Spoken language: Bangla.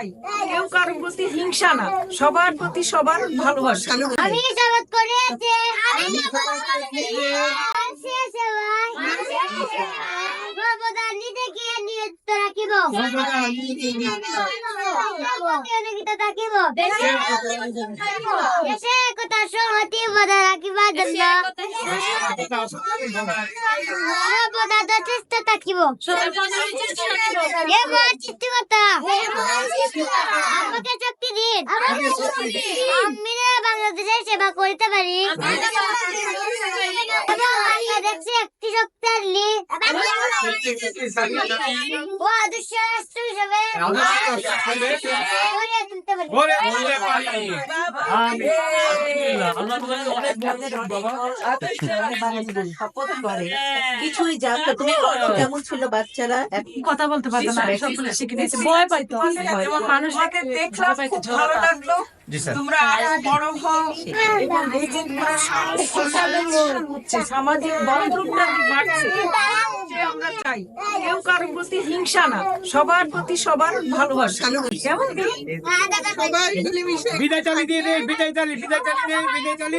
চাই কেউ কারোর প্রতি হিংসা না। সবার প্রতি সবার ভালোবাসা। আমি শপথ করেছি। আমি সেবায় সর্বদা নিয়োজিত থাকিব। সর্বদা যথেষ্ট থাকিব। মহান সৃষ্টিকর্তা আমাকে শক্তি দিন। আমি বাংলাদেশের সেবা করতে পারি। বাংলাদেশে একটি শক্তিশালী ও আদর্শ রাষ্ট্র হিসেবে গড়িয়ে তুলতে পারি আল্লাহ তোমাকে অনেক বরকত বাবা কিছুই জানতো তুমি কেমন ছিল বাচ্চারা কথা বলতে পারতো না শিখে নিয়েছে ভয় পাইতো মানুষ দেখলাম খুব ভালো লাগল তোমরা আরও বড় হও এবং এই যে সামাজিক হচ্ছে বাড়ছে যে কেউ কারোর প্রতি হিংসা না সবার প্রতি সবার ভালোবাসা। কেমন বিদায় চালি দিয়ে বিদায় চালি বিদায় চালি। বিদায় চালি।